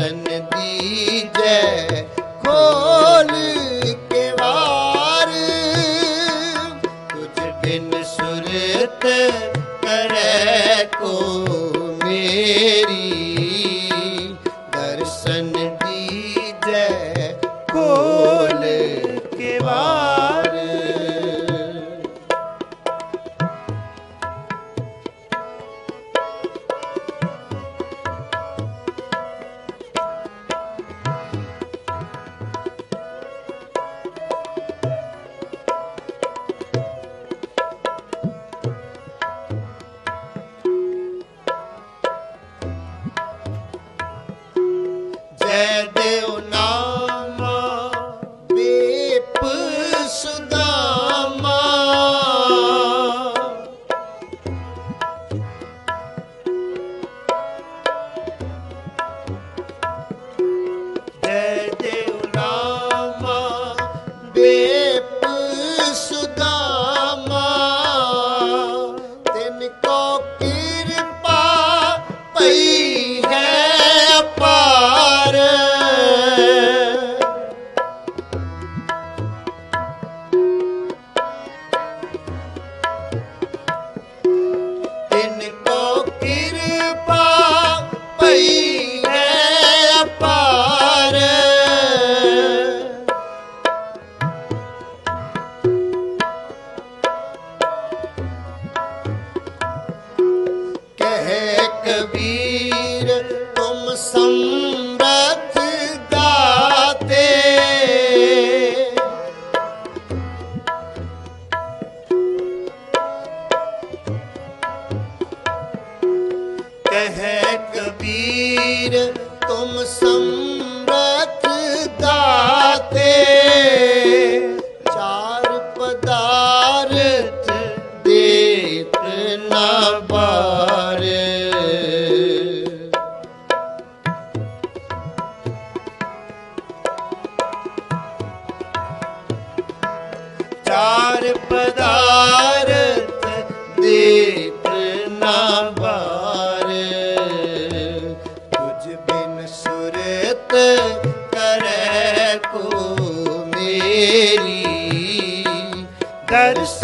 ਦਰਸ਼ਨ ਦੀਜੈ ਖੋਲ ਕੇ ਵਾਰ। ਤੁਝ ਬਿਨ ਸੁਰਤ ਕਰੈ ਕੋ ਮੇਰੀ। ਦਰਸ਼ਨ ਦੀਜੈ ਜੈ ਦੇਵ ਨਾਮਾ ਬੇਪ ਸੁਦਾਮਾ ਕਹੇ ਕਬੀਰ ਤੁਮ ਸੰਬਤ ਦਾਤੇ। ਕਹੈ ਕਬੀਰ ਤੁਮ ਸੰਬਤ ਦਾਤੇ। ਚਾਰ ਪਦਾਰਥ ਦੇਤ ਨਾ ਚਾਰ ਪਦਾਰਥ ਦੇ ਬਾਰ ਤੁਝ ਬਿਨ ਸੁਰਤ ਕਰੈ ਕੋ ਦਰਸ